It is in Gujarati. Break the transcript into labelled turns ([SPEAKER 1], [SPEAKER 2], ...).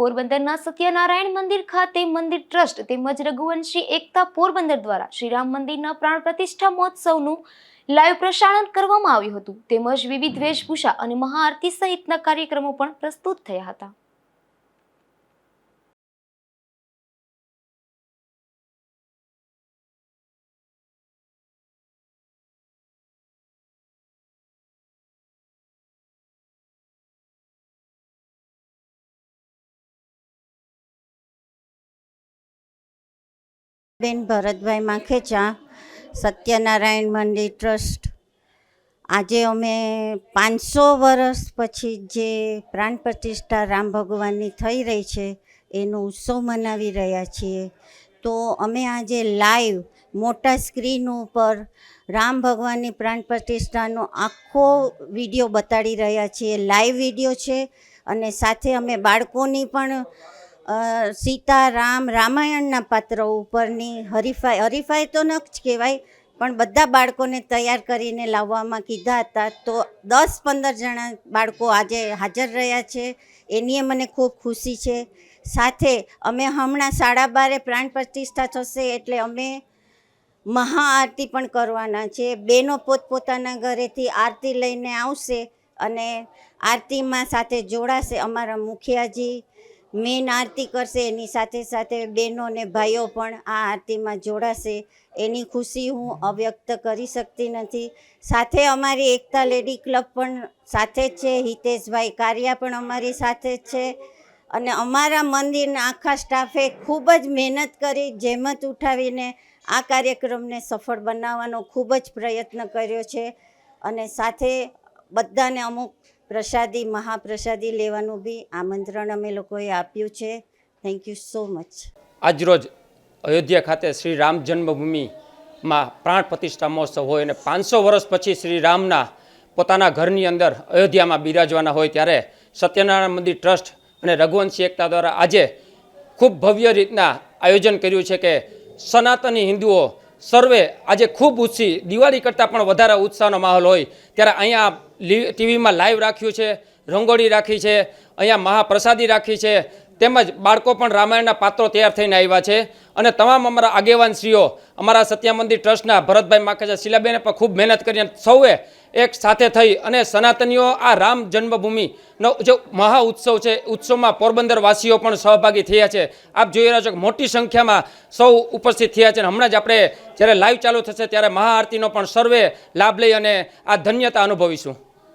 [SPEAKER 1] પોરબંદરના સત્યનારાયણ મંદિર ખાતે મંદિર ટ્રસ્ટ તેમજ રઘુવંશી એકતા પોરબંદર દ્વારા શ્રીરામ મંદિરના પ્રાણ પ્રતિષ્ઠા મહોત્સવનું લાઈવ પ્રસારણ કરવામાં આવ્યું હતું. તેમજ વિવિધ વેશભૂષા અને મહાઆરતી સહિતના કાર્યક્રમો પણ પ્રસ્તુત થયા હતા.
[SPEAKER 2] બેન ભરતભાઈ માખેચા, સત્યનારાયણ મંદિર ટ્રસ્ટ. આજે અમે પાંચસો વર્ષ પછી જે પ્રાણ પ્રતિષ્ઠા રામ ભગવાનની થઈ રહી છે, એનો ઉત્સવ મનાવી રહ્યા છીએ. તો અમે આજે લાઈવ મોટા સ્ક્રીન ઉપર રામ ભગવાનની પ્રાણ પ્રતિષ્ઠાનો આખો વીડિયો બતાડી રહ્યા છીએ. લાઈવ વીડિયો છે અને સાથે અમે બાળકોની પણ સીતા રામ રામાયણના પાત્રો ઉપરની હરીફાઈ હરીફાઈ તો ન જ કહેવાય, પણ બધા બાળકોને તૈયાર કરીને લાવવામાં કીધા હતા. તો દસ પંદર જણા બાળકો આજે હાજર રહ્યા છે. એની મને ખૂબ ખુશી છે. સાથે અમે હમણાં સાડા બારે પ્રાણ પ્રતિષ્ઠા થશે એટલે અમે મહાઆરતી પણ કરવાના છે. બેનો પોતપોતાના ઘરેથી આરતી લઈને આવશે અને આરતીમાં સાથે જોડાશે અમારા મુખિયાજી. મેન આરતી કરશે, એની સાથે સાથે બહેનો અને ભાઈઓ પણ આ આરતીમાં જોડાશે. એની ખુશી હું અવ્યક્ત કરી શકતી નથી. સાથે અમારી એકતા લેડી ક્લબ પણ સાથે જ છે, હિતેશભાઈ કારિયા પણ અમારી સાથે જ છે. અને અમારા મંદિરના આખા સ્ટાફે ખૂબ જ મહેનત કરી, જહેમત ઉઠાવીને આ કાર્યક્રમને સફળ બનાવવાનો ખૂબ જ પ્રયત્ન કર્યો છે. અને સાથે બધાને અમુક પ્રસાદી, મહાપ્રસાદી લેવાનું બી આમંત્રણ અમે લોકોએ આપ્યું છે. થેન્ક યુ સો મચ
[SPEAKER 3] આજરોજ અયોધ્યા ખાતે શ્રી રામ જન્મભૂમિમાં પ્રાણ પ્રતિષ્ઠા મહોત્સવ હોય અને પાંચસો વર્ષ પછી શ્રી રામના પોતાના ઘરની અંદર અયોધ્યામાં બિરાજવાના હોય ત્યારે સત્યનારાયણ મંદિર ટ્રસ્ટ અને રઘુવંશી એકતા દ્વારા આજે ખૂબ ભવ્ય રીતના આયોજન કર્યું છે કે સનાતની હિન્દુઓ સર્વે આજે ખૂબ ઉત્સી. દિવાળી કરતાં પણ વધારે ઉત્સાહનો માહોલ હોય. ત્યારે અહીંયા ટીવીમાં લાઈવ રાખ્યું છે, રંગોળી રાખી છે, અહીંયા મહાપ્રસાદી રાખી છે તેમજ બાળકો પણ રામાયણના પાત્રો તૈયાર થઈને આવ્યા છે. અને તમામ અમારા આગેવાન શ્રીઓ અમારા સત્યા મંદિર ટ્રસ્ટના ભરતભાઈ માખેજા શીલાબેને પણ ખૂબ મહેનત કરી અને સૌએ એક સાથે થઈ અને સનાતનીઓ આ રામ જન્મભૂમિનો જે મહા ઉત્સવ છે ઉત્સવમાં પોરબંદરવાસીઓ પણ સહભાગી થયા છે. આપ જોઈ રહ્યા છો કે મોટી સંખ્યામાં સૌ ઉપસ્થિત થયા છે અને હમણાં જ આપણે જ્યારે લાઈવ ચાલુ થશે ત્યારે મહાઆરતીનો પણ સર્વે લાભ લઈ અને આ ધન્યતા અનુભવીશું.